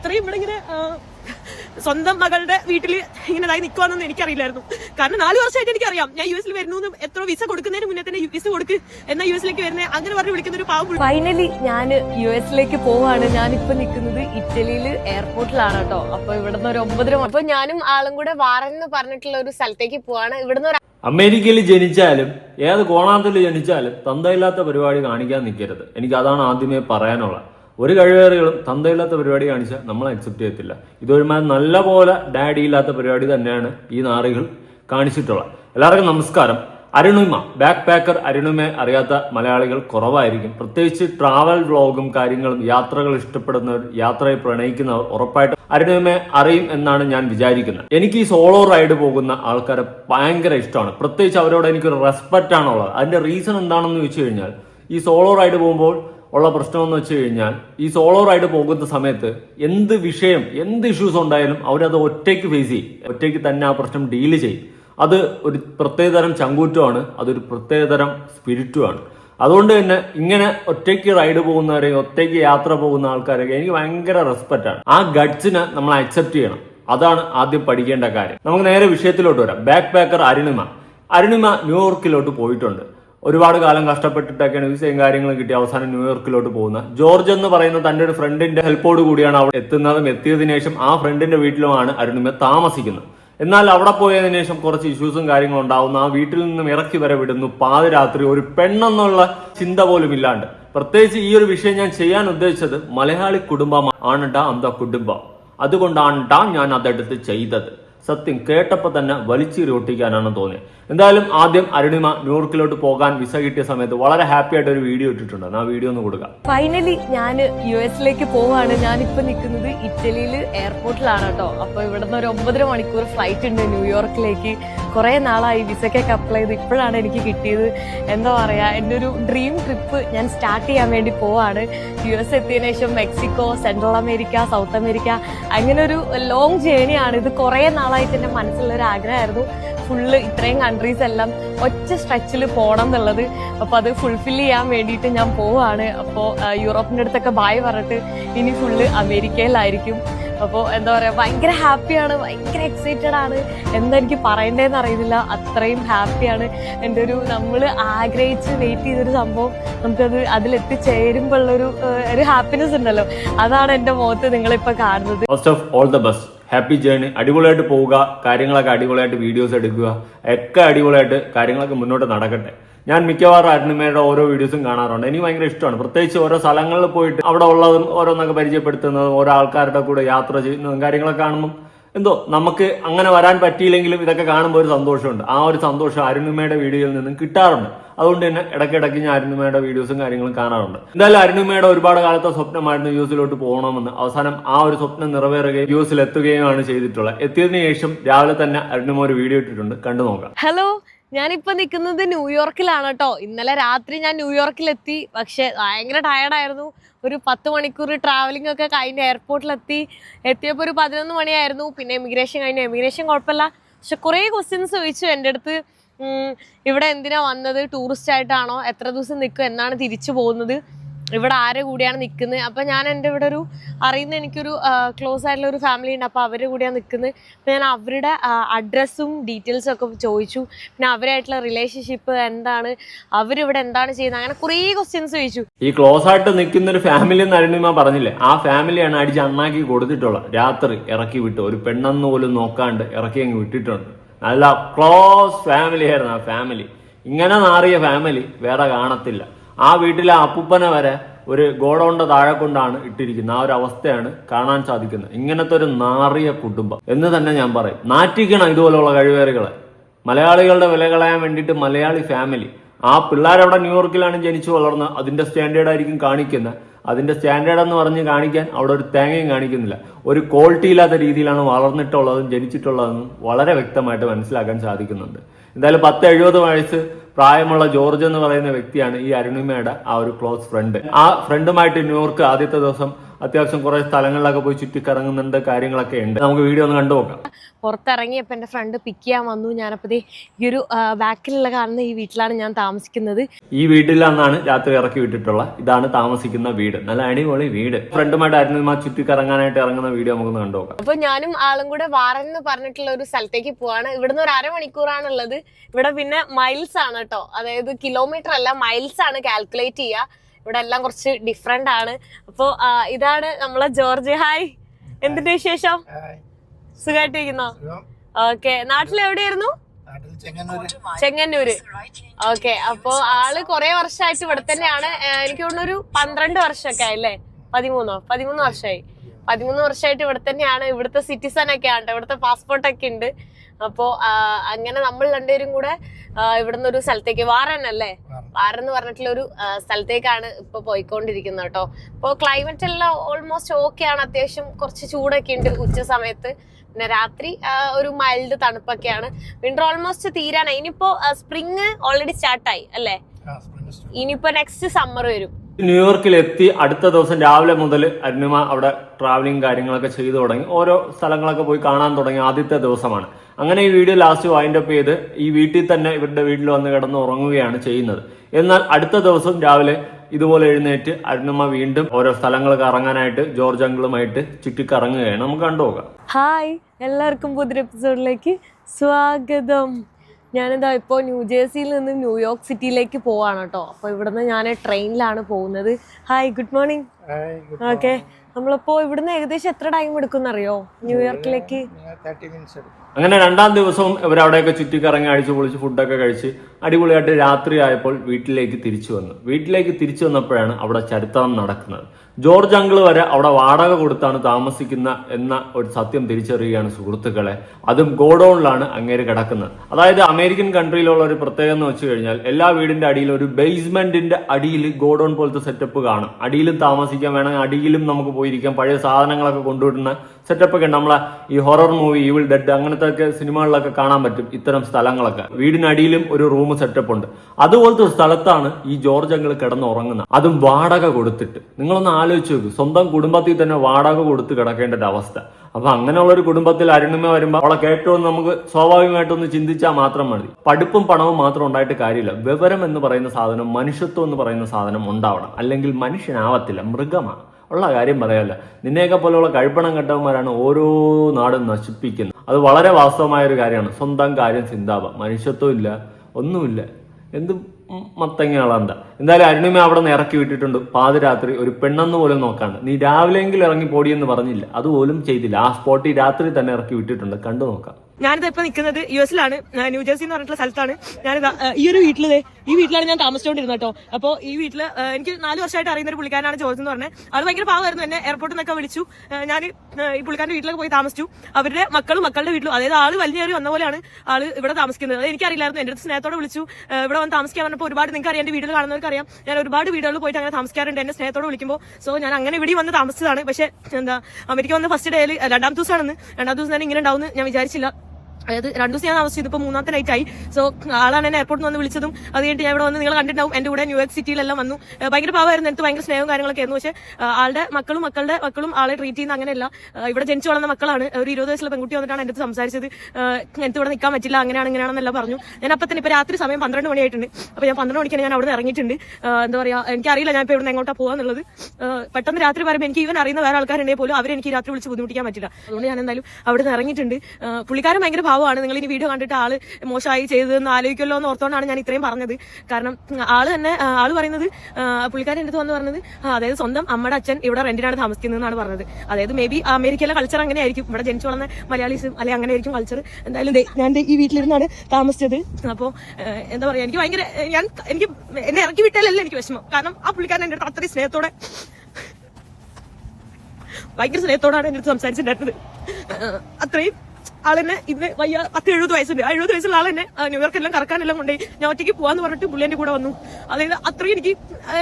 അത്രയും ഇവിടെ ഇങ്ങനെ സ്വന്തം മകളുടെ വീട്ടിൽ ഇങ്ങനെ ഇതായി നിൽക്കുവാന്നൊന്നും എനിക്കറിയില്ലായിരുന്നു. കാരണം നാല് വർഷമായിട്ട് എനിക്കറിയാം. ഞാൻ യു എസിൽ വരുന്നു എന്ന് എത്ര വിസ കൊടുക്കുന്നതിന് മുന്നേ തന്നെ വിസ കൊടുക്ക് എന്നാ യു എസിലേക്ക് വരുന്നത് അങ്ങനെ പറഞ്ഞ് വിളിക്കുന്ന ഒരു പാവം ഫൈനലി ഞാൻ യു എസിലേക്ക് പോവാണ്. ഞാനിപ്പോ നിൽക്കുന്നത് ഇറ്റലിയിൽ എയർപോർട്ടിലാണ് കേട്ടോ. അപ്പൊ ഇവിടുന്ന് ഒരു ഒമ്പതര അപ്പൊ ഞാനും ആളും കൂടെ വാറൻ എന്ന് പറഞ്ഞിട്ടുള്ള ഒരു സ്ഥലത്തേക്ക് പോവാണ്. ഇവിടുന്ന് ഒരു അമേരിക്കയിൽ ജനിച്ചാലും ഏത് കോണാത്തിൽ ജനിച്ചാലും തന്തയില്ലാത്ത പരിപാടി കാണിക്കാൻ നിൽക്കരുത് എനിക്ക് അതാണ് ആദ്യമേ പറയാനുള്ളത്. ഒരു കഴിവേറുകളും തന്തയില്ലാത്ത പരിപാടി കാണിച്ചാൽ നമ്മൾ അക്സെപ്റ്റ് ചെയ്യത്തില്ല. ഇതൊരുമാതിരി നല്ല പോലെ ഡാഡി ഇല്ലാത്ത പരിപാടി തന്നെയാണ് ഈ നാറികൾ കാണിച്ചിട്ടുള്ളത്. എല്ലാവർക്കും നമസ്കാരം. അരുണിമ ബാക്ക് പാക്കർ അരുണിമയെ അറിയാത്ത മലയാളികൾ കുറവായിരിക്കും. പ്രത്യേകിച്ച് ട്രാവൽ വ്ളോഗും കാര്യങ്ങളും യാത്രകൾ ഇഷ്ടപ്പെടുന്നവർ യാത്രയെ പ്രണയിക്കുന്നവർ ഉറപ്പായിട്ടും അരുണിമയെ അറിയും എന്നാണ് ഞാൻ വിചാരിക്കുന്നത്. എനിക്ക് ഈ സോളോ റൈഡ് പോകുന്ന ആൾക്കാരെ ഭയങ്കര ഇഷ്ടമാണ്. പ്രത്യേകിച്ച് അവരോട് എനിക്കൊരു റെസ്പെക്റ്റ് ആണുള്ളത്. അതിന്റെ റീസൺ എന്താണെന്ന് ചോദിച്ചു കഴിഞ്ഞാൽ ഈ സോളോ റൈഡ് പോകുമ്പോൾ ഉള്ള പ്രശ്നം എന്ന് വെച്ച് കഴിഞ്ഞാൽ ഈ സോളോ റൈഡ് പോകുന്ന സമയത്ത് എന്ത് വിഷയം എന്ത് ഇഷ്യൂസ് ഉണ്ടായാലും അവരത് ഒറ്റയ്ക്ക് ഫേസ് ചെയ്യും. ഒറ്റയ്ക്ക് തന്നെ ആ പ്രശ്നം ഡീൽ ചെയ്യും. അത് ഒരു പ്രത്യേകതരം ചങ്കൂറ്റമാണ് അതൊരു പ്രത്യേകതരം സ്പിരിറ്റുമാണ് അതുകൊണ്ട് തന്നെ ഇങ്ങനെ ഒറ്റയ്ക്ക് റൈഡ് പോകുന്നവരെയും ഒറ്റയ്ക്ക് യാത്ര പോകുന്ന ആൾക്കാരെയൊക്കെ എനിക്ക് ഭയങ്കര റെസ്പെക്റ്റാണ് ആ ഗഡ്സിനെ നമ്മൾ അക്സെപ്റ്റ് ചെയ്യണം. അതാണ് ആദ്യം പഠിക്കേണ്ട കാര്യം. നമുക്ക് നേരെ വിഷയത്തിലോട്ട് വരാം. Back packer Arunima. അരുണിമ ന്യൂയോർക്കിലോട്ട് പോയിട്ടുണ്ട്. ഒരുപാട് കാലം കഷ്ടപ്പെട്ടിട്ടൊക്കെയാണ് വിസയും കാര്യങ്ങളും കിട്ടി അവസാനം ന്യൂയോർക്കിലോട്ട് പോകുന്ന ജോർജ് എന്ന് പറയുന്ന തന്റെ ഒരു ഫ്രണ്ടിന്റെ ഹെൽപ്പോട് കൂടിയാണ് അവിടെ എത്തുന്നതും എത്തിയതിനു ശേഷം ആ ഫ്രണ്ടിന്റെ വീട്ടിലുമാണ് അരുണിമ താമസിക്കുന്നത്. എന്നാൽ അവിടെ പോയതിനു ശേഷം കുറച്ച് ഇഷ്യൂസും കാര്യങ്ങളും ഉണ്ടാവുന്നു. ആ വീട്ടിൽ നിന്നും ഇറക്കി വരെ വിടുന്നു. പാതിരാത്രി ഒരു പെണ്ണെന്നുള്ള ചിന്ത പോലും ഇല്ലാണ്ട്. പ്രത്യേകിച്ച് ഈ ഒരു വിഷയം ഞാൻ ചെയ്യാൻ ഉദ്ദേശിച്ചത് മലയാളി കുടുംബം ഡാ അന്ത കുടുംബം. അതുകൊണ്ടാണ് ഡാ ഞാൻ അതെടുത്ത് ചെയ്തത്. സത്യം കേട്ടപ്പോൾ തന്നെ വലിച്ചീറി ഒട്ടിക്കാനാണ് തോന്നിയത് എന്തായാലും ആദ്യം അരുണിമ ന്യൂയോർക്കിലോട്ട് പോകാൻ വിസ കിട്ടിയ സമയത്ത് വളരെ ഹാപ്പി ആയിട്ട് ഒരു വീഡിയോ ഇട്ടിട്ടുണ്ട്. ആ വീഡിയോ ഒന്ന് കൊടുക്കാം. ഫൈനലി ഞാൻ യു എസിലേക്ക് പോവാണ്. ഞാനിപ്പോ നിൽക്കുന്നത് ഇറ്റലിയിൽ എയർപോർട്ടിലാണ് കേട്ടോ. അപ്പൊ ഇവിടുന്ന് ഒരു ഒമ്പതര മണിക്കൂർ ഫ്ലൈറ്റ് ഉണ്ട് ന്യൂയോർക്കിലേക്ക്. കുറെ നാളായി വിസയ്ക്കൊക്കെ അപ്ലൈ ചെയ്ത്. ഇപ്പോഴാണ് എനിക്ക് കിട്ടിയത്. എന്താ പറയുക എന്റെ ഒരു ഡ്രീം ട്രിപ്പ് ഞാൻ സ്റ്റാർട്ട് ചെയ്യാൻ വേണ്ടി പോവാണ്. യു എസ് എത്തിയതിനു ശേഷം Mexico central America south America അങ്ങനെ ഒരു ലോങ് ജേണിയാണ് ഇത് കുറേ നാളായിട്ട് എന്റെ മനസ്സിലുള്ളൊരു ആഗ്രഹമായിരുന്നു. ഫുള്ള് ഇത്രയും കൺട്രീസ് എല്ലാം ഒറ്റ സ്ട്രെച്ചിൽ പോകണം എന്നുള്ളത്. അപ്പോൾ അത് ഫുൾഫിൽ ചെയ്യാൻ വേണ്ടിയിട്ട് ഞാൻ പോവാണ്. അപ്പോൾ യൂറോപ്പിന്റെ അടുത്തൊക്കെ ബായ് പറഞ്ഞിട്ട് ഇനി ഫുള്ള് അമേരിക്കയിലായിരിക്കും. അപ്പോൾ എന്താ പറയുക ഭയങ്കര ഹാപ്പിയാണ് ഭയങ്കര എക്സൈറ്റഡ് ആണ്. എന്താ എനിക്ക് പറയണ്ടേന്ന് അറിയുന്നില്ല. അത്രയും ഹാപ്പിയാണ് എന്റെ ഒരു നമ്മൾ ആഗ്രഹിച്ച് വെയിറ്റ് ചെയ്തൊരു സംഭവം നമുക്കത് അതിലെത്തിച്ചേരുമ്പോഴുള്ളൊരു ഒരു ഹാപ്പിനെസ് ഉണ്ടല്ലോ. അതാണ് എന്റെ മുഖത്ത് നിങ്ങളിപ്പോൾ കാണുന്നത്. First of all the best happy journey അടിപൊളിയായിട്ട് പോവുക. കാര്യങ്ങളൊക്കെ അടിപൊളിയായിട്ട് വീഡിയോസ് എടുക്കുക. ഒക്കെ അടിപൊളിയായിട്ട് കാര്യങ്ങളൊക്കെ മുന്നോട്ട് നടക്കട്ടെ. ഞാൻ മിക്കവാറും അരുണിമയുടെ ഓരോ വീഡിയോസും കാണാറുണ്ട്. എനിക്ക് ഭയങ്കര ഇഷ്ടമാണ്. പ്രത്യേകിച്ച് ഓരോ സ്ഥലങ്ങളിൽ പോയിട്ട് അവിടെ ഉള്ളതും ഓരോന്നൊക്കെ പരിചയപ്പെടുത്തുന്നതും ഓരോ ആൾക്കാരുടെ കൂടെ യാത്ര ചെയ്യുന്നതും കാര്യങ്ങളൊക്കെ കാണുമ്പോൾ എന്തോ നമുക്ക് അങ്ങനെ വരാൻ പറ്റിയില്ലെങ്കിലും ഇതൊക്കെ കാണുമ്പോൾ ഒരു സന്തോഷമുണ്ട്. ആ ഒരു സന്തോഷം അരുണിമയുടെ വീഡിയോയിൽ നിന്നും കിട്ടാറുണ്ട്. അതുകൊണ്ട് തന്നെ ഇടയ്ക്കിടയ്ക്ക് ഞാൻ അരുണിമയുടെ വീഡിയോസും കാര്യങ്ങളും കാണാറുണ്ട്. എന്തായാലും അരുണിമയുടെ ഒരുപാട് കാലത്തെ സ്വപ്നമായിരുന്നു യു പോകണമെന്ന്. അവസാനം ആ ഒരു സ്വപ്നം നിറവേറുകയും യു എത്തുകയുമാണ് ചെയ്തിട്ടുള്ളത്. എത്തിയതിനു ശേഷം രാവിലെ തന്നെ അരുണിമ ഒരു വീഡിയോ ഇട്ടിട്ടുണ്ട്. കണ്ടു നോക്കാം. ഹലോ ഞാനിപ്പോ നിൽക്കുന്നത് ന്യൂയോർക്കിലാണ് കേട്ടോ ഇന്നലെ രാത്രി ഞാൻ ന്യൂയോർക്കിലെത്തി. പക്ഷെ ഭയങ്കര ടയർഡായിരുന്നു ഒരു പത്ത് മണിക്കൂർ ട്രാവലിംഗ് ഒക്കെ കഴിഞ്ഞ് എയർപോർട്ടിലെത്തി എത്തിയപ്പോൾ ഒരു പതിനൊന്ന് മണിയായിരുന്നു. പിന്നെ എമിഗ്രേഷൻ കഴിഞ്ഞു. എമിഗ്രേഷൻ കുഴപ്പമില്ല. പക്ഷെ കുറേ ക്വസ്റ്റ്യൻസ് ചോദിച്ചു എന്റെ അടുത്ത്. ഇവിടെ എന്തിനാ വന്നത്? ടൂറിസ്റ്റ് ആയിട്ടാണോ? എത്ര ദിവസം നിൽക്കും? എന്നാണ് തിരിച്ചു പോകുന്നത്. ഇവിടെ ആരെ കൂടിയാണ് നിൽക്കുന്നത് അപ്പം ഞാൻ എന്റെ ഇവിടെ ഒരു അറിയുന്ന എനിക്കൊരു ക്ലോസ് ആയിട്ടുള്ള ഒരു ഫാമിലി ഉണ്ട്. അപ്പോൾ അവരുടെ കൂടിയാണ് നിൽക്കുന്നത് ഞാൻ അവരുടെ അഡ്രസ്സും ഡീറ്റെയിൽസും ഒക്കെ ചോദിച്ചു. പിന്നെ അവരായിട്ടുള്ള റിലേഷൻഷിപ്പ് എന്താണ്? അവരിവിടെ എന്താണ് ചെയ്യുന്നത്? അങ്ങനെ കുറേ ക്വസ്റ്റ്യൻസ് ചോദിച്ചു. ഈ ക്ലോസ് ആയിട്ട് നിൽക്കുന്ന ഒരു ഫാമിലി എന്ന് അരുണിമ പറഞ്ഞില്ലേ? ആ ഫാമിലിയാണ് അടിച്ച് അണ്ണാക്കി കൊടുത്തിട്ടുള്ളത്. രാത്രി ഇറക്കി വിട്ടു. ഒരു പെണ്ണെന്ന് പോലും നോക്കാണ്ട് ഇറക്കി അങ്ങ് വിട്ടിട്ടുണ്ട്. നല്ല ക്ലോസ് ഫാമിലി ആയിരുന്നു ആ ഫാമിലി ഇങ്ങനെ മാറിയ ഫാമിലി വേറെ കാണത്തില്ല. ആ വീട്ടിലെ അപ്പൂപ്പനെ വരെ ഒരു ഗോഡൗണിന്റെ താഴെ കൊണ്ടാണ് ഇട്ടിരിക്കുന്നത്. ആ ഒരു അവസ്ഥയാണ് കാണാൻ സാധിക്കുന്നത്. ഇങ്ങനത്തെ ഒരു നാറിയ കുടുംബം. എന്ന് തന്നെ ഞാൻ പറയും. നാറ്റിക്കണം ഇതുപോലുള്ള കഴിവേറുകളെ. മലയാളികളുടെ വില കളയാൻ വേണ്ടിയിട്ട് മലയാളി ഫാമിലി ആ പിള്ളേരവിടെ ന്യൂയോർക്കിലാണ് ജനിച്ചു വളർന്നത് അതിന്റെ സ്റ്റാൻഡേർഡ് ആയിരിക്കും കാണിക്കുന്നത്. അതിന്റെ സ്റ്റാൻഡേർഡ് എന്ന് പറഞ്ഞ് കാണിക്കാൻ അവിടെ ഒരു തേങ്ങയും കാണിക്കുന്നില്ല. ഒരു ക്വാളിറ്റി ഇല്ലാത്ത രീതിയിലാണ് വളർന്നിട്ടുള്ളതും ജനിച്ചിട്ടുള്ളതെന്നും വളരെ വ്യക്തമായിട്ട് മനസ്സിലാക്കാൻ സാധിക്കുന്നുണ്ട്. എന്തായാലും പത്ത് എഴുപത് വയസ്സ് പ്രായമുള്ള ജോർജ് എന്ന് പറയുന്ന വ്യക്തിയാണ് ഈ അരുണിമയുടെ ആ ഒരു ക്ലോസ് ഫ്രണ്ട്. ആ ഫ്രണ്ടുമായിട്ട് ന്യൂയോർക്ക് ആദ്യത്തെ ദിവസം അത്യാവശ്യം കുറെ സ്ഥലങ്ങളിലൊക്കെ പോയി ചുറ്റിക്കറങ്ങുന്നുണ്ട് കാര്യങ്ങളൊക്കെ ഉണ്ട്. നമുക്ക് വീഡിയോ ഒന്ന് കണ്ടു നോക്കാം. പുറത്തിറങ്ങിയപ്പോൾ എന്റെ ഫ്രണ്ട് പിക്ക് ചെയ്യാൻ വന്നു. ഞാനപ്പോൾ ഈ ഒരു ആ, ബാക്കിലുള്ള കാണുന്ന ഈ വീട്ടിലാണ് ഞാൻ താമസിക്കുന്നത്. ഈ വീട്ടിലാണെന്നാണ് രാത്രി ഇറക്കി വിട്ടിട്ടുള്ള. ഇതാണ് താമസിക്കുന്ന വീട്. നല്ല അടിപൊളി വീട്. ഫ്രണ്ടുമായിട്ട് ചുറ്റി ചുറ്റിക്കറങ്ങാനായിട്ട് ഇറങ്ങുന്ന വീഡിയോ നമുക്കൊന്ന് കണ്ടു നോക്കാം. അപ്പൊ ഞാനും ആളും കൂടെ വാറൻ എന്ന് പറഞ്ഞിട്ടുള്ള ഒരു സ്ഥലത്തേക്ക് പോവാണ്. ഇവിടുന്ന് ഒരു അരമണിക്കൂറാണുള്ളത്. ഇവിടെ പിന്നെ മൈൽസ് ആണ് കേട്ടോ. അതായത് കിലോമീറ്റർ അല്ല മൈൽസ് ആണ് കാൽക്കുലേറ്റ് ചെയ്യുക ഇവിടെ എല്ലാം കുറച്ച് ഡിഫറെന്റ് ആണ്. അപ്പോ ഇതാണ് നമ്മളെ ജോർജ്. ഹായ് എന്തിന്റെ വിശേഷം? സുഖമായിട്ടിരിക്കുന്നോ ഓക്കെ നാട്ടിൽ എവിടെയായിരുന്നു? ചെങ്ങന്നൂര്. ഓക്കെ അപ്പൊ ആൾ കുറെ വർഷമായിട്ട് ഇവിടെ തന്നെയാണ്. എനിക്ക് തോന്നുന്നു ഒരു പന്ത്രണ്ട് വർഷമൊക്കെ ആയില്ലേ? പതിമൂന്നോ? പതിമൂന്ന് വർഷമായി. പതിമൂന്ന് വർഷമായിട്ട് ഇവിടെ തന്നെയാണ്. ഇവിടുത്തെ സിറ്റിസൺ ഒക്കെ ഉണ്ട്. ഇവിടുത്തെ പാസ്പോർട്ട് ഒക്കെ ഉണ്ട് അപ്പോ അങ്ങനെ നമ്മൾ രണ്ടുപേരും കൂടെ ഇവിടുന്ന് ഒരു സ്ഥലത്തേക്ക് വാറൻ അല്ലേ? വാറൻ എന്ന് പറഞ്ഞിട്ടുള്ള ഒരു സ്ഥലത്തേക്കാണ് ഇപ്പൊ പോയിക്കൊണ്ടിരിക്കുന്നത് കേട്ടോ. ഇപ്പോ ക്ലൈമറ്റ് എല്ലാം ഓൾമോസ്റ്റ് ഓക്കെ ആണ്. അത്യാവശ്യം കുറച്ച് ചൂടൊക്കെ ഉണ്ട് ഉച്ച സമയത്ത്. പിന്നെ രാത്രി ഒരു മൈൽഡ് തണുപ്പൊക്കെയാണ്. വിന്റർ ഓൾമോസ്റ്റ് തീരാനായി. ഇനിയിപ്പോ സ്പ്രിങ് ഓൾറെഡി സ്റ്റാർട്ടായി അല്ലേ. ഇനിയിപ്പോ നെക്സ്റ്റ് സമ്മർ വരും. ന്യൂയോർക്കിൽ എത്തി അടുത്ത ദിവസം രാവിലെ മുതൽ അരുണിമ അവിടെ ട്രാവലിംഗ് കാര്യങ്ങളൊക്കെ ചെയ്തു തുടങ്ങി. ഓരോ സ്ഥലങ്ങളൊക്കെ പോയി കാണാൻ തുടങ്ങി ആദ്യത്തെ ദിവസമാണ്. അങ്ങനെ ഈ വീഡിയോ ലാസ്റ്റ് വൈൻഡ് അപ്പ് ചെയ്ത് ഈ വീട്ടിൽ തന്നെ ഇവരുടെ വീട്ടിൽ വന്ന് കിടന്ന് ഉറങ്ങുകയാണ് ചെയ്യുന്നത്. എന്നാൽ അടുത്ത ദിവസം രാവിലെ ഇതുപോലെ എഴുന്നേറ്റ് അരുണിമ വീണ്ടും ഓരോ സ്ഥലങ്ങളൊക്കെ ഇറങ്ങാനായിട്ട് ജോർജ് അങ്കിളുമായിട്ട് ചുറ്റിക്കറങ്ങുകയാണ്. നമുക്ക് കണ്ടുപോകാം ഹായ് എല്ലാവർക്കും പുതിയ എപ്പിസോഡിലേക്ക് സ്വാഗതം. ഞാനിതാ ഇപ്പോൾ ന്യൂജേഴ്സിയിൽ നിന്ന് ന്യൂയോർക്ക് സിറ്റിയിലേക്ക് പോവാണ് കേട്ടോ. അപ്പോൾ ഇവിടുന്ന് ഞാൻ ട്രെയിനിലാണ് പോകുന്നത്. ഹായ് ഗുഡ് മോർണിംഗ് ഓക്കെ നമ്മളിപ്പോ ഇവിടുന്ന് ഏകദേശം എത്ര ടൈം എടുക്കും അറിയോ ന്യൂയോർക്കിലേക്ക്. അങ്ങനെ രണ്ടാം ദിവസവും ഇവരവിടെയൊക്കെ ചുറ്റിക്കറങ്ങി അടിച്ചു പൊളിച്ച് ഫുഡൊക്കെ കഴിച്ച് അടിപൊളിയായിട്ട് രാത്രി ആയപ്പോൾ വീട്ടിലേക്ക് തിരിച്ചു വന്നു. വീട്ടിലേക്ക് തിരിച്ചു വന്നപ്പോഴാണ് അവിടെ ചരിത്രം നടക്കുന്നത്. ജോർജ് അങ്കിൾ വരെ അവിടെ വാടക കൊടുത്താണ് താമസിക്കുന്ന എന്ന ഒരു സത്യം തിരിച്ചറിയുകയാണ് സുഹൃത്തുക്കളെ. അതും ഗോഡൌണിലാണ് അങ്ങേര് കിടക്കുന്നത്. അതായത് അമേരിക്കൻ കൺട്രിയിലുള്ള ഒരു പ്രത്യേകത എന്ന് വെച്ച് കഴിഞ്ഞാൽ എല്ലാ വീടിന്റെ അടിയിൽ ഒരു ബേസ്മെന്റിന്റെ അടിയിൽ ഗോഡൌൺ പോലത്തെ സെറ്റപ്പ് കാണും. അടിയിൽ അടിയിലും താമസിക്കാൻ വേണമെങ്കിൽ അടിയിലും നമുക്ക് പോയിരിക്കാം പഴയ സാധനങ്ങളൊക്കെ കൊണ്ടുവിടുന്ന സെറ്റപ്പൊക്കെ ഉണ്ട്. നമ്മളെ ഈ ഹൊറർ മൂവി ഈവിൾ ഡെഡ് അങ്ങനത്തെ സിനിമകളിലൊക്കെ കാണാൻ പറ്റും ഇത്തരം സ്ഥലങ്ങളൊക്കെ. വീടിനടിയിലും ഒരു റൂം സെറ്റപ്പ് ഉണ്ട്. അതുപോലത്തെ ഒരു സ്ഥലത്താണ് ഈ ജോർജ് അങ്കിൾ കിടന്നുറങ്ങുന്നത് അതും വാടക കൊടുത്തിട്ട്. നിങ്ങളൊന്ന് ആലോചിച്ച് നോക്കൂ. സ്വന്തം കുടുംബത്തിൽ തന്നെ വാടക കൊടുത്ത് കിടക്കേണ്ട ഒരു അവസ്ഥ. അപ്പൊ അങ്ങനെയുള്ള ഒരു കുടുംബത്തിൽ അരുണിമ വരുമ്പോൾ അവളെ കേട്ടോന്ന് നമുക്ക് സ്വാഭാവികമായിട്ടൊന്ന് ചിന്തിച്ചാൽ മാത്രം മതി. പഠിപ്പും പണവും മാത്രം ഉണ്ടായിട്ട് കാര്യമില്ല. വിവരം എന്ന് പറയുന്ന സാധനം മനുഷ്യത്വം എന്ന് പറയുന്ന സാധനം ഉണ്ടാവണം. അല്ലെങ്കിൽ മനുഷ്യനാവത്തില്ല മൃഗമാണ്. ഉള്ള കാര്യം പറയാമല്ല നിന്നെയൊക്കെ പോലെയുള്ള കഴിപ്പണം കെട്ടവന്മാരാണ് ഓരോ നാടും നശിപ്പിക്കുന്നത്. അത് വളരെ വാസ്തവമായ ഒരു കാര്യമാണ്. സ്വന്തം കാര്യം ചിന്താപ. മനുഷ്യത്വം ഇല്ല ഒന്നുമില്ല. എന്ത് മത്തങ്ങയാളാന്ത എന്തായാലും അരുണിമ അവിടെ നിന്ന് ഇറക്കി വിട്ടിട്ടുണ്ട്. പാതിരാത്രി ഒരു പെണ്ണെന്ന് പോലും നോക്കാണ്ട്. നീ രാവിലെയെങ്കിലും ഇറങ്ങി പോടിയെന്ന് പറഞ്ഞില്ല. അതുപോലും ചെയ്തില്ല. ആ സ്പോട്ടിൽ രാത്രി തന്നെ ഇറക്കി വിട്ടിട്ടുണ്ട്. കണ്ടു നോക്കാം. ഞാനിത് ഇപ്പൊ നിൽക്കുന്നത് യു എസിലാണ്. ന്യൂജേഴ്സി എന്ന് പറഞ്ഞിട്ടുള്ള സ്ഥലത്താണ്. ഞാൻ ഈ ഒരു വീട്ടിൽ ഈ വീട്ടിലാണ് ഞാൻ താമസിച്ചുകൊണ്ടിരുന്നത് കേട്ടോ. അപ്പോൾ ഈ വീട്ടിൽ എനിക്ക് നാല് വർഷമായിട്ട് അറിയുന്ന ഒരു പുള്ളിക്കാരനാണ് ജോർജ് എന്ന് പറഞ്ഞത് അത് ഭയങ്കര പാവമായിരുന്നു എന്നെ എയർപോർട്ടിൽ നിന്നൊക്കെ വിളിച്ചു. ഞാൻ ഈ പുള്ളിക്കാരന്റെ വീട്ടിലൊക്കെ പോയി താമസിച്ചു. അവരുടെ മക്കളും മക്കളുടെ വീട്ടിലും അതായത് ആൾ വലിയേറി വന്ന പോലെയാണ് ആൾ ഇവിടെ താമസിക്കുന്നത്. അത് എനിക്കറിയില്ലായിരുന്നു. എന്റെ അടുത്ത് സ്നേഹത്തോടെ വിളിച്ചു. ഇവിടെ വന്ന് താമസിക്കാൻ പറഞ്ഞപ്പോൾ ഒരുപാട് നിങ്ങൾക്ക് അറിയാം എന്റെ വീട്ടിൽ കാണുന്നവർക്ക് അറിയാം ഞാൻ ഒരുപാട് വീടുകളിൽ പോയിട്ട് അങ്ങനെ താമസിക്കാറുണ്ട് എന്നെ സ്നേഹത്തോടെ വിളിക്കുമ്പോൾ. സോ ഞാൻ അങ്ങനെ ഇവിടെ വന്ന് താമസിച്ചതാണ്. പക്ഷേ എന്താ അമേരിക്ക വന്ന ഫസ്റ്റ് ഡേയിൽ രണ്ടാം ദിവസമാണെന്ന് രണ്ടാം ദിവസം തന്നെ ഇങ്ങനെ ഉണ്ടാവും ഞാൻ വിചാരിച്ചില്ല. അതായത് രണ്ടു ദിവസം ഞാൻ താമസിച്ചത് ഇപ്പൊ മൂന്നാമത്തെ നൈറ്റ് ആയി. സോ ആളാണ് എന്നെ എയർപോർട്ടിൽ വന്ന് വിളിച്ചതും അത് കഴിഞ്ഞിട്ട് ഞാൻ ഇവിടെ വന്ന് നിങ്ങൾ കണ്ടിട്ടുണ്ടാവും. എന്റെ കൂടെ ന്യൂയോർക്ക് സിറ്റിയിലെല്ലാം വന്നു. ഭയങ്കര പാവമായിരുന്നു എനിക്ക് ഭയങ്കര സ്നേഹവും കാര്യങ്ങളൊക്കെ ആയിരുന്നു പക്ഷേ ആളുടെ മക്കളും മക്കളുടെ മക്കളും ആളെ ട്രീറ്റ് ചെയ്യുന്ന അങ്ങനെയല്ല. ഇവിടെ ജനിച്ചു വളർന്ന മക്കളാണ്. ഒരു ഇരുപത് വയസ്സുള്ള പെൺകുട്ടി വന്നിട്ടാണ് എന്റെ സംസാരിച്ചത്. എനിക്ക് ഇവിടെ നിൽക്കാൻ പറ്റില്ല. അങ്ങനെയാണ് ഇങ്ങനെയാണെന്നെല്ലാം പറഞ്ഞു. ഞാൻ അപ്പം തന്നെ ഇപ്പൊ രാത്രി സമയം പന്ത്രണ്ട് മണിയായിട്ടുണ്ട്. അപ്പൊ ഞാൻ പന്ത്രണ്ട് മണിക്കാണ് ഞാൻ അവിടെ ഇറങ്ങിയിട്ടുണ്ട്. എന്താ പറയാ എനിക്കറിയില്ല ഞാൻ ഇപ്പൊ ഇവിടെ എങ്ങോട്ടാ പോകാന്നുള്ളത് പെട്ടെന്ന് രാത്രി പറയുമ്പോൾ എനിക്ക് ഇവൻ അറിയുന്ന വേറെ ആൾക്കാരുണ്ടെങ്കിൽ പോലും അവരെനിക്ക് രാത്രി വിളിച്ച് ബുദ്ധിമുട്ടിക്കാൻ പറ്റില്ല. അതുകൊണ്ട് ഞാൻ എന്തായാലും അവിടെ നിന്ന് ഇറങ്ങിയിട്ടുണ്ട് പുള്ളിക്കാരൻ ഭയങ്കര ഭാവമാണ് നിങ്ങൾ ഇനി വീഡിയോ കണ്ടിട്ട് ആൾ മോശമായി ചെയ്തതെന്ന് ആലോചിക്കുമല്ലോ എന്ന് ഓർത്തോണ്ടാണ് ഞാൻ ഇത്രയും പറഞ്ഞത്. കാരണം ആൾ തന്നെ ആൾ പറയുന്നത് പുള്ളിക്കാരൻ അടുത്ത് വന്ന് പറഞ്ഞത് അതായത് സ്വന്തം അമ്മയുടെ അച്ഛൻ ഇവിടെ റെന്റിനാണ് താമസിക്കുന്നതെന്നാണ് പറഞ്ഞത്. അതായത് മേ ബി അമേരിക്കയിലെ കൾച്ചർ അങ്ങനെ ആയിരിക്കും ഇവിടെ ജനിച്ചു വളർന്ന മലയാളീസും അല്ലെങ്കിൽ അങ്ങനെ ആയിരിക്കും കൾച്ചർ എന്തായാലും ഞാൻ ഈ വീട്ടിലിരുന്നാണ് താമസിച്ചത്. അപ്പോൾ എന്താ പറയാ എനിക്ക് ഭയങ്കര ഞാൻ എനിക്ക് എന്നെ ഇറക്കി വിട്ടാലല്ല എനിക്ക് വിഷമം. കാരണം ആ പുള്ളിക്കാരൻ എന്റെ അടുത്ത് അത്രയും സ്നേഹത്തോടെ ഭയങ്കര സ്നേഹത്തോടാണ് എന്റെ അടുത്ത് സംസാരിച്ചിട്ടുണ്ടായിരുന്നത്. അത്രയും ആളെന്നെ ഇന്ന് വയ്യ പത്ത് എഴുപത് വയസ്സുണ്ട്. ആ എഴുപത് വയസ്സുള്ള ആളെന്നെ ന്യൂയോർക്കെല്ലാം കറക്കാനെല്ലാം കൊണ്ടേ ഞാൻ ഒറ്റയ്ക്ക് പോവാന്ന് പറഞ്ഞിട്ട് പുള്ളിന്റെ കൂടെ വന്നു. അതായത് അത്രയും എനിക്ക്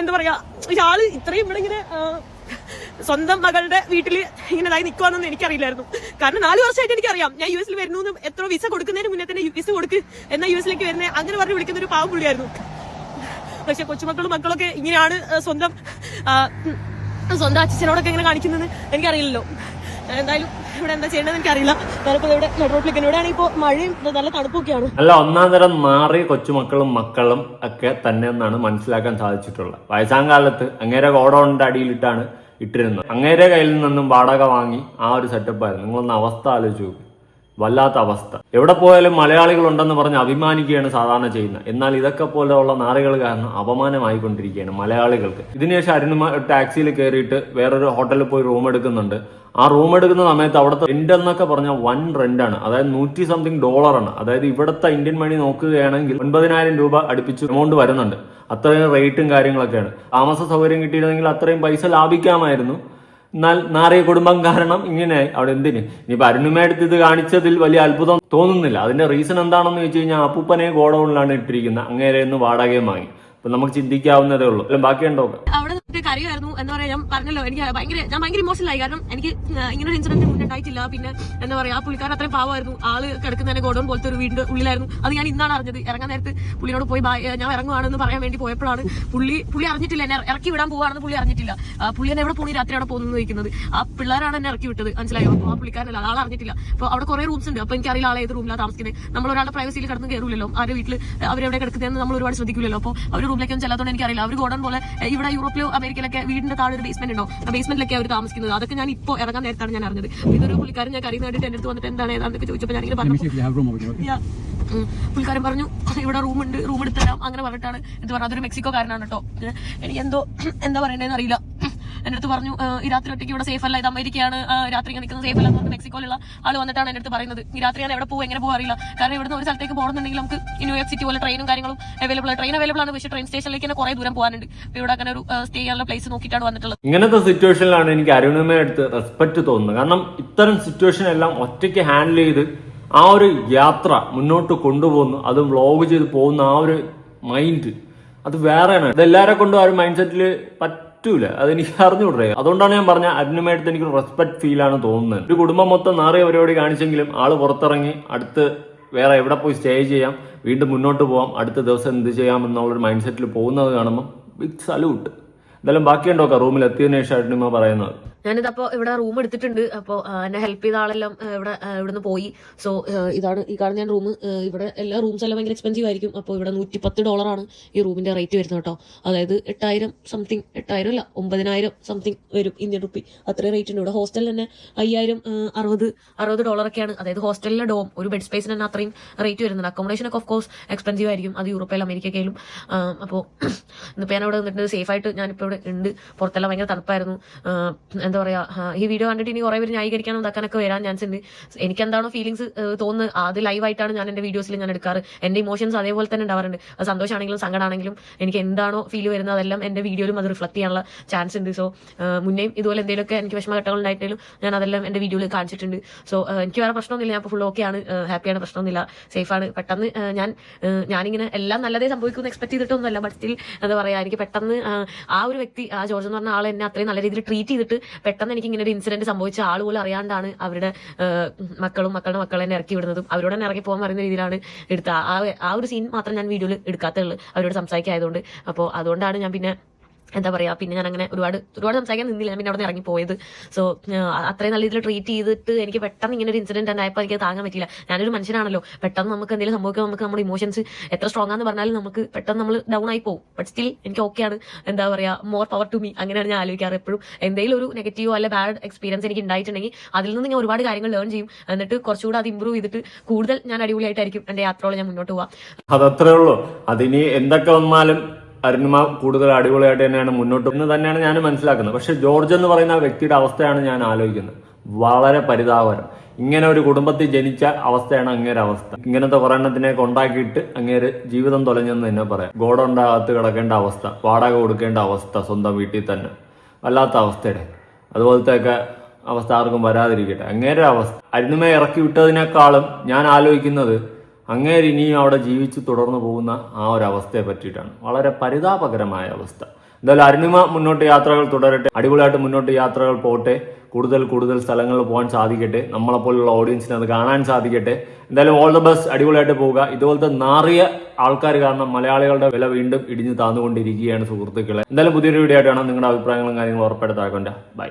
എന്താ പറയാ ആൾ ഇത്രയും ഇവിടെ ഇങ്ങനെ സ്വന്തം മകളുടെ വീട്ടിൽ ഇങ്ങനെ ഇതായി നിൽക്കുവാന്നൊന്നും എനിക്കറിയില്ലായിരുന്നു. കാരണം നാല് വർഷമായിട്ട് എനിക്കറിയാം ഞാൻ യു എസിൽ വരുന്നു എത്ര വിസ കൊടുക്കുന്നതിന് മുന്നേ തന്നെ വിസ കൊടുക്ക് എന്നാൽ യു എസിലേക്ക് വരുന്നത് അങ്ങനെ പറഞ്ഞ് വിളിക്കുന്ന ഒരു പാവം പുള്ളിയായിരുന്നു. പക്ഷെ കൊച്ചുമക്കളും മക്കളൊക്കെ ഇങ്ങനെയാണ് സ്വന്തം സ്വന്തം അച്ഛനോടൊക്കെ ഇങ്ങനെ കാണിക്കുന്നത് എനിക്കറിയില്ലല്ലോ. എന്തായാലും ഇവിടെ എന്താ ചെയ്യേണ്ടതെന്ന് എനിക്കറിയില്ല. ഞാനിപ്പോൾ ഇവിടെ നെട്രോട്ടിലേക്ക് ഇവിടെയാണ് ഇപ്പോൾ മഴയും നല്ല തണുപ്പൊക്കെയാണ്. അല്ല ഒന്നാം തരം മാറിയ കൊച്ചുമക്കളും മക്കളും ഒക്കെ തന്നെ എന്നാണ് മനസ്സിലാക്കാൻ സാധിച്ചിട്ടുള്ളത്. വയസ്സാം കാലത്ത് അങ്ങേരെ ഗോഡൗണിന്റെ അടിയിലിട്ടാണ് ഇട്ടിരുന്നത്. അങ്ങേരെ കയ്യിൽ നിന്നും വാടക വാങ്ങി ആ ഒരു സെറ്റപ്പായിരുന്നു നിങ്ങളൊന്ന് അവസ്ഥ ആലോചിച്ച് വല്ലാത്ത അവസ്ഥ. എവിടെ പോയാലും മലയാളികൾ ഉണ്ടെന്ന് പറഞ്ഞ് അഭിമാനിക്കുകയാണ് സാധാരണ ചെയ്യുന്നത്. എന്നാൽ ഇതൊക്കെ പോലെയുള്ള നാറികൾ കാരണം അപമാനമായിക്കൊണ്ടിരിക്കുകയാണ് മലയാളികൾക്ക്. ഇതിനുശേഷം അരുണ ടാക്സിയിൽ കയറിയിട്ട് വേറൊരു ഹോട്ടലിൽ പോയി റൂം എടുക്കുന്നുണ്ട്. ആ റൂം എടുക്കുന്ന സമയത്ത് അവിടുത്തെ റെന്റ് എന്നൊക്കെ പറഞ്ഞാൽ വൺ റെന്റാണ് അതായത് നൂറ്റി സംതിങ് ആണ്. അതായത് ഇവിടുത്തെ ഇന്ത്യൻ മണി നോക്കുകയാണെങ്കിൽ ഒൻപതിനായിരം രൂപ അടുപ്പിച്ച് എമൗണ്ട് വരുന്നുണ്ട്. അത്രയും റേറ്റും കാര്യങ്ങളൊക്കെയാണ്. താമസ സൗകര്യം കിട്ടിയിരുന്നെങ്കിൽ അത്രയും പൈസ ലാഭിക്കാമായിരുന്നു. എന്നാൽ നാറിയ കുടുംബം കാരണം ഇങ്ങനെ അവിടെ എന്തിന്? ഇനിയിപ്പൊ അരുണിമയടുത്ത് ഇത് കാണിച്ചതിൽ വലിയ അത്ഭുതം തോന്നുന്നില്ല. അതിന്റെ റീസൺ എന്താണെന്ന് വെച്ച് കഴിഞ്ഞാൽ അപ്പൂപ്പനെ ഗോഡൌണിലാണ് ഇട്ടിരിക്കുന്നത്. അങ്ങേരെ ഒന്ന് വാടകയും വാങ്ങി. അപ്പൊ നമുക്ക് ചിന്തിക്കാവുന്നതേ ഉള്ളൂ. ബാക്കി ബാക്കിയുണ്ടോ? അവിടെ നിന്നിട്ട് കരയുമായിരുന്നു എന്ന് പറയാൻ ഞാൻ പറഞ്ഞല്ലോ. എനിക്ക് ഭയങ്കര ഞാൻ ഭയങ്കര ഇമോഷണൽ ആയി. കാരണം എനിക്ക് ഇങ്ങനെ ഒരു ഇൻസിഡന്റ് ഉണ്ടായിട്ടില്ല. പിന്നെ എന്താ പറയാ ആ പുള്ളിക്കാരൻ അത്രയും പാവമായിരുന്നു. ആൾ കിടക്കുന്നതിന് ഗോഡൌൺ പോലത്തെ ഒരു വീടിന്റെ ഉള്ളിലായിരുന്നു. അത് ഞാൻ ഇന്നാണ് അറിഞ്ഞത്. ഇറങ്ങാൻ നേരത്ത് പുള്ളിയോട് പോയി "ബൈ, ഞാൻ ഇറങ്ങുവാണെന്ന് പറയാൻ വേണ്ടി പോയപ്പോഴാണ് പുള്ളി പുള്ളി അറിഞ്ഞിട്ടില്ല. എന്നെ ഇറക്കി വിടാൻ പോവാണെന്ന് പുള്ളി അറിഞ്ഞിട്ടില്ല. പുള്ളി എന്നെ എവിടെ പോണി? രാത്രി അവിടെ പോകുന്നു ചോദിക്കുന്നത്. ആ പിള്ളേരാണ് എന്നെ ഇറക്കി വിട്ടത്. മനസ്സിലായോ? അപ്പോൾ ആ പുള്ളിക്കാരനല്ല ആൾ അറിഞ്ഞിട്ടില്ല. അപ്പോൾ അവിടെ കുറെ റൂംസ് ഉണ്ട്. അപ്പോൾ എനിക്കറിയില്ല ആളെ ഏത് റൂമിലാണ് താമസിക്കുന്നത് നമ്മൾ ഒരാളുടെ പ്രൈവസിയിൽ കിടന്ന് കയറില്ലല്ലോ ആരുടെ വീട്ടിൽ അവരെവിടെ കിടക്കുന്നതെന്ന് നമ്മൾ ഒരുപാട് ശ്രദ്ധിക്കില്ലല്ലോ അപ്പോൾ അവർ റൂമിലേക്കൊന്നും ചെല്ലാത്തതുകൊണ്ട് എനിക്കറിയില്ല. അവർ ഗോഡൺ പോലെ ഇവിടെ യൂറോപ്പിലോ അമേരിക്കയിലൊക്കെ വീടിന്റെ താഴെ ഒരു ബേസ്മെന്റ് ഉണ്ടോ? ആ ബേസ്മെന്റിലൊക്കെ അവർ താമസിക്കുന്നത്. അതൊക്കെ ഞാൻ ഇപ്പോൾ ഇറങ്ങാൻ നേരത്താണ് ഞാൻ അറിഞ്ഞത്. ഇതൊരു പുള്ളിക്കാരൻ ഞാൻ കറിയുന്ന വേണ്ടിയിട്ട് എന്റെ അടുത്ത് വന്നിട്ട് എന്താണ് ഏതാണെന്നൊക്കെ ചോദിച്ചപ്പോൾ ഞാൻ പറഞ്ഞു. പുള്ളിക്കാരൻ പറഞ്ഞു ഇവിടെ റൂം ഉണ്ട് റൂം എടുത്തരാം അങ്ങനെ പറഞ്ഞിട്ടാണ് എന്ത് പറഞ്ഞത്. അതൊരു മെക്സിക്കോക്കാരനാണ് കേട്ടോ. എനിക്ക് എന്തോ എന്താ പറയണ്ടെന്ന് അറിയില്ല. എന്റെ അടുത്ത് പറഞ്ഞു ഈ രാത്രി ഒറ്റയ്ക്ക് ഇവിടെ സേഫ് അല്ല ഇത് അമേരിക്കയാണ് രാത്രി ഇങ്ങനെ നിൽക്കുന്നത് സേഫ് അല്ല എന്ന് മെക്സിക്കോയിലുള്ള ആൾ വന്നിട്ടാണ് എന്റെ അടുത്ത് പറയുന്നത്. ഈ രാത്രി ഞാൻ എവിടെ പോകും എങ്ങനെ പോകും അറിയില്ല. കാരണം ഇവിടുന്ന് ഒരു സ്ഥലത്തേക്ക് പോകണമെന്നുണ്ടെങ്കിൽ നമുക്ക് ന്യൂയോർക്ക് സിറ്റി പോലെ ട്രെയിനും കാര്യങ്ങളും അവൈലബിൾ ട്രെയിൻ അവൈലബിൾ ആണ് പക്ഷേ ട്രെയിൻ സ്റ്റേഷനിലേക്ക് തന്നെ കുറെ ദൂരം പോകാനുണ്ട്. ഇവിടെ അങ്ങനെ ഒരു സ്റ്റേ ചെയ്യാനുള്ള പ്ലേസ് നോക്കിയിട്ടാണ് വന്നിട്ടുള്ളത്. ഇങ്ങനത്തെ സിറ്റുവേഷനിലാണ് എനിക്ക് അരുണിമയുടെ അടുത്ത് റെസ്പെക്ട് തോന്നുന്നത്. കാരണം ഇത്തരം സിറ്റുവേഷൻ എല്ലാം ഒറ്റയ്ക്ക് ഹാൻഡിൽ ചെയ്ത് ആ ഒരു യാത്ര മുന്നോട്ട് കൊണ്ടുപോകുന്നു. അത് വ്ളോഗ് ചെയ്ത് പോകുന്ന ആ ഒരു മൈൻഡ് അത് വേറെയാണ്. ഇതെല്ലാരെ കൊണ്ടും ആ ഒരു മൈൻഡ് സെറ്റിൽ പറ്റൂല. അതെനിക്ക് അറിഞ്ഞുകൂടേ അതുകൊണ്ടാണ് ഞാൻ പറഞ്ഞ അരുണുമായിട്ട് എനിക്ക് റെസ്പെക്ട് ഫീൽ ആണ് തോന്നുന്നത്. ഒരു കുടുംബം മൊത്തം നാറിയ പരിപാടി കാണിച്ചെങ്കിലും ആൾ പുറത്തിറങ്ങി അടുത്ത് വേറെ എവിടെ പോയി സ്റ്റേ ചെയ്യാം വീണ്ടും മുന്നോട്ട് പോവാം അടുത്ത ദിവസം എന്ത് ചെയ്യാം എന്നുള്ളൊരു മൈൻഡ് സെറ്റിൽ പോകുന്നത് കാണുമ്പോൾ ബിഗ് സല്യൂട്ട് എന്തായാലും ബാക്കിയുണ്ടോക്കാം റൂമിൽ എത്തിയതിനു ശേഷം അരുണിമ പറയുന്നത്. ഞാനിതപ്പോ ഇവിടെ റൂം എടുത്തിട്ടുണ്ട്. അപ്പോൾ എന്നെ ഹെൽപ്പ് ചെയ്ത ആളെല്ലാം ഇവിടെ ഇവിടുന്ന് പോയി. സോ ഇതാണ് ഈ കാണുന്ന ഞാൻ റൂം ഇവിടെ എല്ലാ റൂംസ് എല്ലാം ഭയങ്കര എക്സ്പെൻസീവ് ആയിരിക്കും. അപ്പോൾ ഇവിടെ നൂറ്റി പത്ത് ഡോളറാണ് ഈ റൂമിന്റെ റേറ്റ് വരുന്നത് കേട്ടോ. അതായത് എട്ടായിരം സംതിങ് എട്ടായിരം അല്ല ഒമ്പതിനായിരം സംതിങ് വരും ഇന്ത്യൻ റുപ്പി അത്രയും റേറ്റ് ഉണ്ട്. ഇവിടെ ഹോസ്റ്റലിൽ തന്നെ അയ്യായിരം അറുപത് അറുപത് ഡോളറൊക്കെയാണ് അതായത് ഹോസ്റ്റലിലെ ഡോം ഒരു ബെഡ് സ്പേസിന് തന്നെ അത്രയും റേറ്റ് വരുന്നുണ്ട്. അക്കോമഡേഷൻ ഒക്കെ ഓഫ് കോഴ്സ് എക്സ്പെൻസീവ് ആയിരിക്കും. അത് യൂറോപ്പിലും അമേരിക്കയിലും. അപ്പോൾ ഇന്നിപ്പോൾ ഞാൻ ഇവിടെ നിന്നിട്ട് സേഫ് ആയിട്ട് ഞാനിപ്പോൾ ഇവിടെ ഉണ്ട്. പുറത്തെല്ലാം ഭയങ്കര തണുപ്പായിരുന്നു. എന്താ പറയാ ഈ വീഡിയോ കണ്ടിട്ട് ഇനി കുറേ പേര് ന്യായീകരിക്കാനും ഇതാക്കാനൊക്കെ വരാൻ ചാൻസ് ഉണ്ട്. എനിക്ക് എന്താണോ ഫീലിങ്സ് തോന്നുന്നത് അത് ലൈവായിട്ടാണ് ഞാൻ എന്റെ വീഡിയോസിൽ ഞാൻ എടുക്കാറ്. എന്റെ ഇമോഷൻസ് അതേപോലെ തന്നെ ഉണ്ടാവാറുണ്ട്. അത് സന്തോഷമാണെങ്കിലും സങ്കടമാണെങ്കിലും എനിക്ക് എന്താണോ ഫീൽ വരുന്നത് അതെല്ലാം എന്റെ വീഡിയോയിലും അത് റിഫ്ലക്ട് ചെയ്യാനുള്ള ചാൻസ് ഉണ്ട്. സോ മുന്നേയും ഇതുപോലെ എന്തെങ്കിലുമൊക്കെ എനിക്ക് വിഷമ ഘട്ടങ്ങൾ ഉണ്ടായിട്ടും ഞാൻ അതെല്ലാം എന്റെ വീഡിയോയിൽ കാണിച്ചിട്ടുണ്ട്. സോ എനിക്ക് വേറെ പ്രശ്നമൊന്നുമില്ല. ഞാൻ ഇപ്പോൾ ഫുൾ ആണ്. ഹാപ്പിയാണ് പ്രശ്നമൊന്നുമില്ല. സേഫാണ് പെട്ടെന്ന് ഞാൻ ഞാനിങ്ങനെ എല്ലാം നല്ലതേ സംഭവിക്കുമെന്ന് എക്സ്പെക്ട് ചെയ്തിട്ടൊന്നുമല്ല. ബട്ട് സ്റ്റിൽ എന്താ പറയാ എനിക്ക് പെട്ടെന്ന് ആ ഒരു വ്യക്തി ആ ജോർജ് എന്ന് പറഞ്ഞ ആൾ എന്നെ അത്രയും നല്ല രീതിയിൽ ട്രീറ്റ് ചെയ്തിട്ട് പെട്ടെന്ന് എനിക്ക് ഇങ്ങനെ ഒരു ഇൻസിഡന്റ് സംഭവിച്ച ആൾ പോലും അറിയാണ്ടാണ് അവരുടെ മക്കളും മക്കളുടെ മക്കളെ തന്നെ ഇറക്കി വിടുന്നതും. അവരോട് തന്നെ ഇറക്കി പോകാൻ പറയുന്ന രീതിയിലാണ് എടുത്ത ആ ഒരു സീൻ മാത്രം ഞാൻ വീഡിയോയിൽ എടുക്കാത്തുള്ളൂ അവരോട് സംസാരിക്കായതുകൊണ്ട് അപ്പോൾ അതുകൊണ്ടാണ് ഞാൻ പിന്നെ എന്താ പറയാ പിന്നെ ഞാൻ അങ്ങനെ ഒരുപാട് ഒരുപാട് സംസാരിക്കാൻ നിന്നില്ല. ഞാൻ പിന്നെ അവിടെ ഇറങ്ങി പോയത് സോ അത്രയും നല്ല രീതിയിൽ ട്രീറ്റ് ചെയ്തിട്ട് എനിക്ക് പെട്ടെന്ന് ഇങ്ങനെ ഒരു ഇൻസിഡന്റ് ഉണ്ടായപ്പോൾ എനിക്ക് താങ്ങാൻ പറ്റില്ല ഞാനൊരു മനുഷ്യനാണല്ലോ. പെട്ടെന്ന് നമുക്ക് എന്തെങ്കിലും സംഭവിക്കാൻ നമുക്ക് നമ്മുടെ ഇമോഷൻസ് എത്ര സ്ട്രോങ് ആണെന്ന് പറഞ്ഞാലും നമുക്ക് പെട്ടെന്ന് നമ്മൾ ഡൗൺ ആയി പോകും. ബട്ട് സ്റ്റിൽ എനിക്ക് ഓക്കെയാണ് എന്താ പറയാ മോർ പവർ ടു മീ അങ്ങനെയാണ് ഞാൻ ആലോചിക്കാറ് എപ്പോഴും. എന്തെങ്കിലും ഒരു നെഗറ്റീവോ അല്ലെ ബാഡ് എക്സ്പീരിയൻസ് എനിക്ക് ഉണ്ടായിട്ടുണ്ടെങ്കിൽ അതിൽ നിന്ന് ഞാൻ ഒരുപാട് കാര്യങ്ങൾ ലേൺ ചെയ്യും. എന്നിട്ട് കുറച്ചുകൂടെ അത് ഇമ്പ്രൂവ് ചെയ്തിട്ട് കൂടുതൽ ഞാൻ അടിപൊളിയായിട്ടായിരിക്കും എന്റെ യാത്രയോടെ ഞാൻ മുന്നോട്ട് പോവാം. അതത്രേ ഉള്ളൂ. അതിനി എന്തൊക്കെ വന്നാലും അരുണിമ കൂടുതൽ അടിപൊളിയായിട്ട് തന്നെയാണ് മുന്നോട്ട് എന്ന് തന്നെയാണ് ഞാൻ മനസ്സിലാക്കുന്നത്. പക്ഷെ ജോർജ് എന്ന് പറയുന്ന വ്യക്തിയുടെ അവസ്ഥയാണ് ഞാൻ ആലോചിക്കുന്നത്. വളരെ പരിതാപകരം. ഇങ്ങനെ ഒരു കുടുംബത്തിൽ ജനിച്ച അവസ്ഥയാണ് അങ്ങേരെ അവസ്ഥ. ഇങ്ങനത്തെ ഒരെണ്ണത്തിനെ കൊണ്ടാക്കിയിട്ട് അങ്ങേര് ജീവിതം തൊലഞ്ഞെന്ന് തന്നെ പറയാം. ഗോഡൗണിന്റെ അകത്ത് കിടക്കേണ്ട അവസ്ഥ വാടക കൊടുക്കേണ്ട അവസ്ഥ സ്വന്തം വീട്ടിൽ തന്നെ. വല്ലാത്ത അവസ്ഥയുടെ. അതുപോലത്തെ ഒക്കെ അവസ്ഥ ആർക്കും വരാതിരിക്കട്ടെ. അങ്ങേരെ അവസ്ഥ. അരുണിമയെ ഇറക്കി വിട്ടതിനേക്കാളും ഞാൻ ആലോചിക്കുന്നത് അങ്ങേര് ഇനിയും അവിടെ ജീവിച്ച് തുടർന്നു പോകുന്ന ആ ഒരു അവസ്ഥയെ പറ്റിയിട്ടാണ്. വളരെ പരിതാപകരമായ അവസ്ഥ. എന്തായാലും അരുണിമ മുന്നോട്ട് യാത്രകൾ തുടരട്ടെ. അടിപൊളിയായിട്ട് മുന്നോട്ട് യാത്രകൾ പോട്ടെ കൂടുതൽ കൂടുതൽ സ്ഥലങ്ങളിൽ പോകാൻ സാധിക്കട്ടെ. നമ്മളെപ്പോലുള്ള ഓഡിയൻസിന് അത് കാണാൻ സാധിക്കട്ടെ. എന്തായാലും ഓൾ ദ ബെസ്റ്റ് അടിപൊളിയായിട്ട് പോവുക. ഇതുപോലത്തെ നാറിയ ആൾക്കാർ കാരണം മലയാളികളുടെ വില വീണ്ടും ഇടിഞ്ഞു താന്നുകൊണ്ടിരിക്കുകയാണ് സുഹൃത്തുക്കളെ. എന്തായാലും പുതിയൊരു വീഡിയോ ആയിട്ടാണ് നിങ്ങളുടെ അഭിപ്രായങ്ങളും കാര്യങ്ങളും ഉറപ്പെടുത്താക്കണ്ട ബൈ